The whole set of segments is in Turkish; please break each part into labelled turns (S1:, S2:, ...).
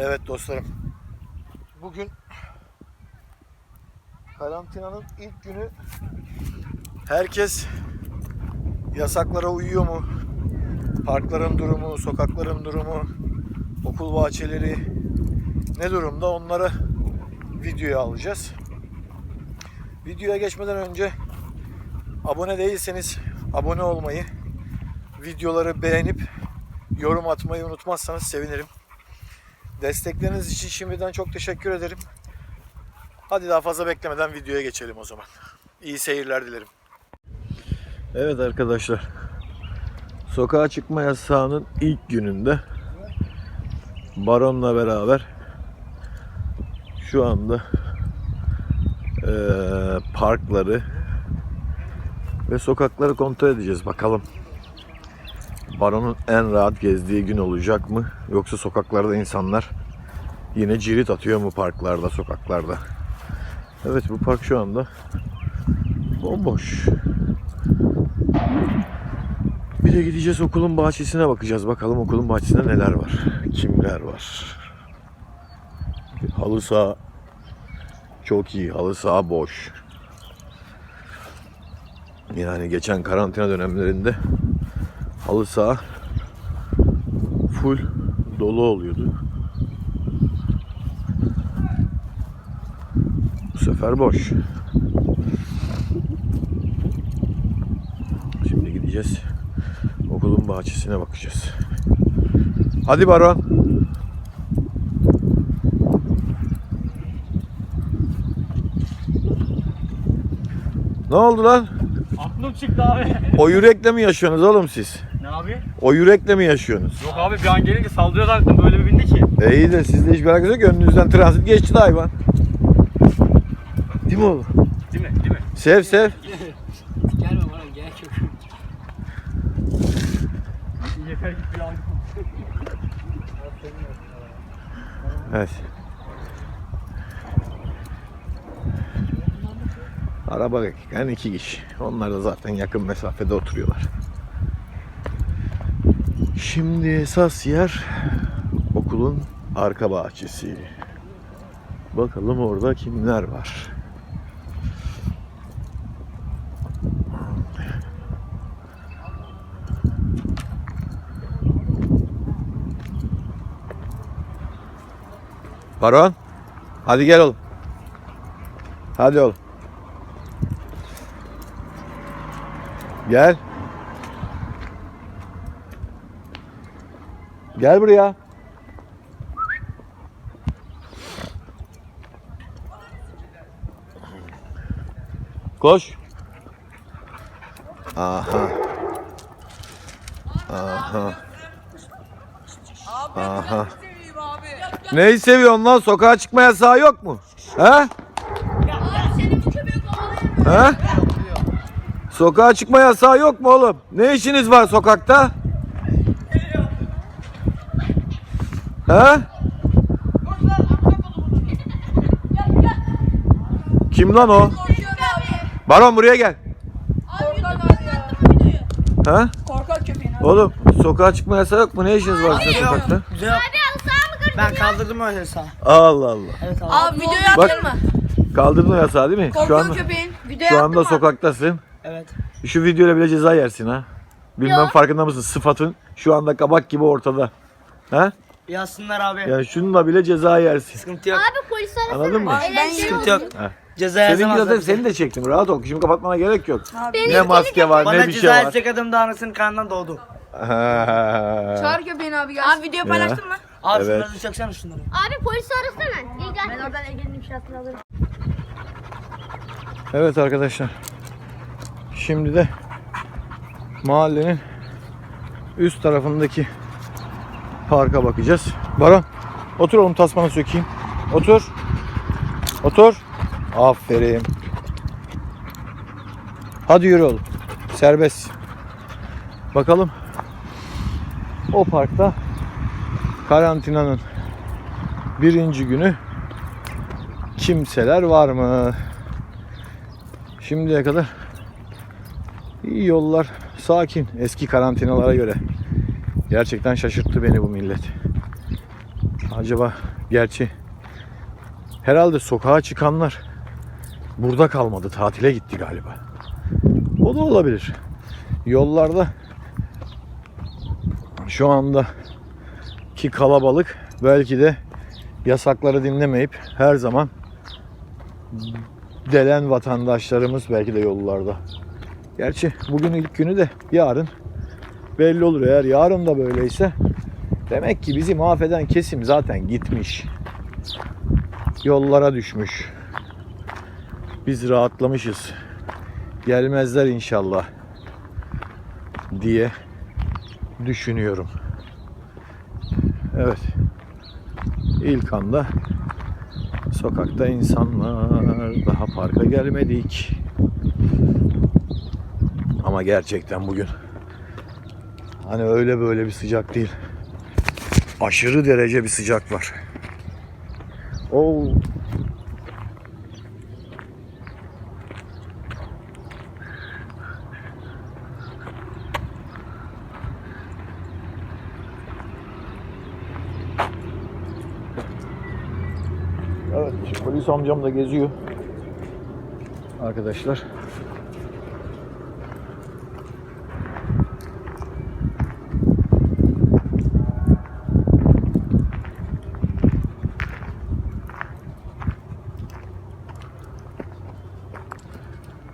S1: Evet dostlarım. Bugün karantinanın ilk günü herkes yasaklara uyuyor mu? Parkların durumu, sokakların durumu, okul bahçeleri ne durumda onları videoya alacağız. Videoya geçmeden önce abone değilseniz abone olmayı, videoları beğenip yorum atmayı unutmazsanız sevinirim. Destekleriniz için şimdiden çok teşekkür ederim. Hadi daha fazla beklemeden videoya geçelim o zaman. İyi seyirler dilerim. Evet arkadaşlar. Sokağa çıkma yasağının ilk gününde Baron'la beraber şu anda eee, parkları ve sokakları kontrol edeceğiz bakalım. Baron'un en rahat gezdiği gün olacak mı? Yoksa sokaklarda insanlar yine cirit atıyor mu parklarda, sokaklarda? Evet bu park şu anda bomboş. Bir de gideceğiz okulun bahçesine bakacağız. Bakalım okulun bahçesinde neler var. Kimler var. Halı saha çok iyi. Halı saha boş. Yani geçen karantina dönemlerinde halı saha full dolu oluyordu. Bu sefer boş. Şimdi gideceğiz. Okulun bahçesine bakacağız. Hadi Baron. Ne oldu lan?
S2: Aklım çıktı abi.
S1: O yürekle mi yaşıyorsunuz oğlum siz?
S2: Abi?
S1: O yürekle mi yaşıyorsunuz?
S2: Yok abi bir an gelince saldırıyor zannettim böyle bir bindi ki.
S1: E iyi de sizde hiçbir alakası yok. Önünüzden transit geçti de hayvan. Değil mi oğlum?
S2: Değil mi? Değil mi?
S1: Sev sev.
S3: Gelme bana gerek yok.
S2: Yeter git bir an.
S1: Evet. Araba yani iki kişi. Onlar da zaten yakın mesafede oturuyorlar. Şimdi esas yer okulun arka bahçesi. Bakalım orada kimler var. Baron. Hadi gel oğlum. Hadi oğlum. Gel. Gel buraya. Koş. Aha. Aha. Aha. Neyi seviyorsun lan? Sokağa çıkma yasağı yok mu? He? He? Sokağa çıkma yasağı yok mu oğlum? Ne işiniz var sokakta? He? Kim lan o? Baron buraya gel. He?
S3: Korkak köpeğin abi.
S1: Oğlum sokağa çıkma yasağı yok mu? Ne işiniz var sizin sokakta?
S3: Güzel. Ben kaldırdım öyle sağ.
S1: Allah Allah.
S3: Evet abi.
S4: Abi videoyu
S1: Bak.
S4: atayım mı?
S1: Kaldırdın o yasağı değil mi? Şu anda,
S4: köpeğin. Videoyu
S1: şu anda
S4: abi.
S1: sokaktasın.
S3: Evet.
S1: Şu videoyla bile ceza yersin ha. Bilmem
S4: Yok.
S1: farkında mısın? Sıfatın şu anda kabak gibi ortada. Ha?
S3: Yazsınlar abi.
S1: Yani şununla bile ceza yersin.
S3: Sıkıntı yok.
S5: Abi polis arasana.
S1: Anladın mı?
S4: Abi ben
S3: Sıkıntı yok.
S1: Ha.
S3: Ceza
S1: Seninki
S3: yazamazlar.
S1: zaten seni de çektim. Rahat ol. Şimdi kapatmana gerek yok.
S4: Abi.
S1: Ne maske var
S3: Bana
S1: ne bir
S3: ceza
S1: şey var.
S3: yazacak adam da anasının karnından doğdu.
S4: Çağır köpeğini abi gelsin. Abi videoyu paylaştın mı?
S3: Abi
S1: Evet.
S3: şunları çeksene şunları.
S5: Abi polisi arasana. İyi gel.
S4: Ben oradan Ege'nin inşaatını alırım.
S1: Evet arkadaşlar. Şimdi de mahallenin üst tarafındaki parka bakacağız. Baron otur oğlum tasmanı sökeyim. Otur. Otur. Aferin. Hadi yürü oğlum. Serbest. Bakalım o parkta karantinanın birinci günü kimseler var mı? Şimdiye kadar iyi yollar sakin eski karantinalara göre. Gerçekten şaşırttı beni bu millet. Acaba gerçi herhalde sokağa çıkanlar burada kalmadı. Tatile gitti galiba. O da olabilir. Yollarda şu anda ki kalabalık belki de yasakları dinlemeyip her zaman delen vatandaşlarımız belki de yollarda. Gerçi bugün ilk günü de yarın belli olur. Eğer yarın da böyleyse demek ki bizi mahveden kesim zaten gitmiş. Yollara düşmüş. Biz rahatlamışız. Gelmezler inşallah diye düşünüyorum. Evet. İlk anda sokakta insanlar daha parka gelmedik. Ama gerçekten bugün hani öyle böyle bir sıcak değil. Aşırı derece bir sıcak var. Oo. Evet, polis amcam da geziyor. Arkadaşlar.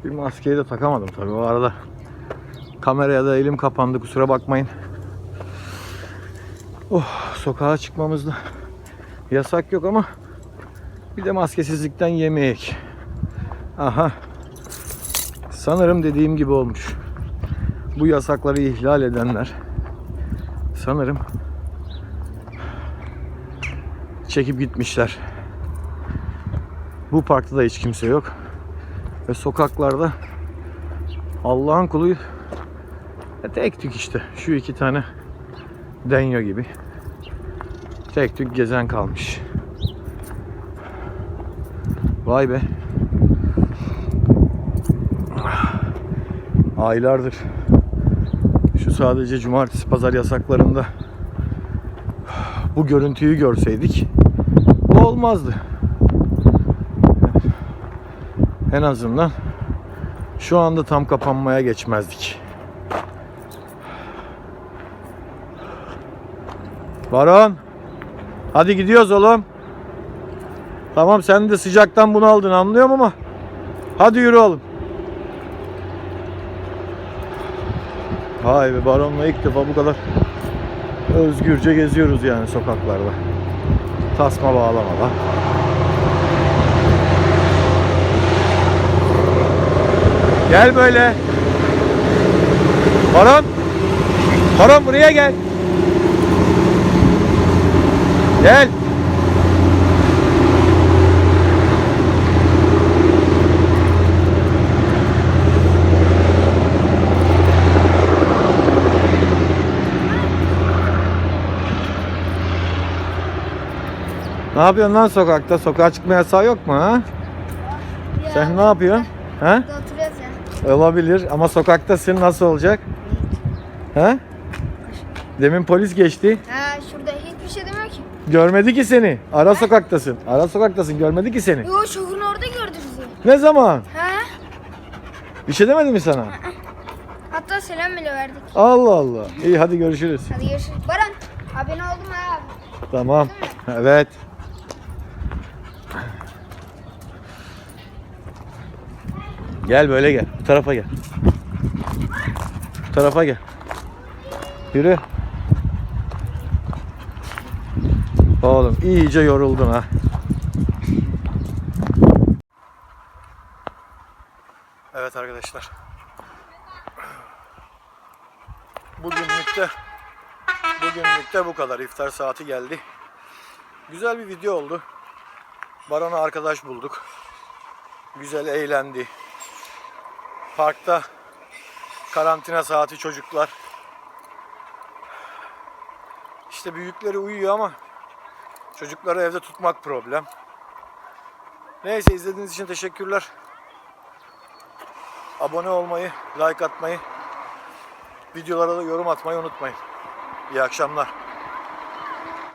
S1: Bir maskeyi de takamadım tabii o arada. Kameraya da elim kapandı kusura bakmayın. Oh, sokağa çıkmamızda yasak yok ama bir de maskesizlikten yemeyek. Aha. Sanırım dediğim gibi olmuş. Bu yasakları ihlal edenler sanırım çekip gitmişler. Bu parkta da hiç kimse yok. Ve sokaklarda Allah'ın kulu ya tek tük işte. Şu iki tane denyo gibi. Tek tük gezen kalmış. Vay be. Aylardır şu sadece cumartesi pazar yasaklarında bu görüntüyü görseydik olmazdı. En azından şu anda tam kapanmaya geçmezdik. Baron hadi gidiyoruz oğlum. Tamam sen de sıcaktan bunu aldın anlıyorum ama hadi yürü oğlum. Vay be baronla ilk defa bu kadar özgürce geziyoruz yani sokaklarda. Tasma bağlamadan. Gel böyle. Baron. Baron buraya gel. Gel. Ne yapıyorsun lan sokakta? Sokağa çıkma yasağı yok mu ha? Sen ne yapıyorsun? Ha? Olabilir ama sokaktasın nasıl olacak? Ha? Demin polis geçti.
S5: Ha şurada hiçbir şey demiyor ki.
S1: Görmedi ki seni. Ara sokaktasın. Ara sokaktasın. Görmedi ki seni.
S5: Yo şoförün orada gördü bizi.
S1: Ne zaman?
S5: Ha?
S1: Bir şey demedi mi sana?
S5: Hatta selam bile verdik.
S1: Allah Allah. İyi hadi görüşürüz.
S5: Hadi görüşürüz. Baran abone oldum ha.
S1: Tamam. Evet. Gel böyle gel. Bu tarafa gel. Bu tarafa gel. Yürü. Oğlum iyice yoruldun ha. Evet arkadaşlar. Bugünlük de bu kadar. İftar saati geldi. Güzel bir video oldu. Baron'a arkadaş bulduk. Güzel eğlendi. Parkta karantina saati çocuklar. İşte büyükleri uyuyor ama çocukları evde tutmak problem. Neyse izlediğiniz için teşekkürler. Abone olmayı, like atmayı, videolara da yorum atmayı unutmayın. İyi akşamlar.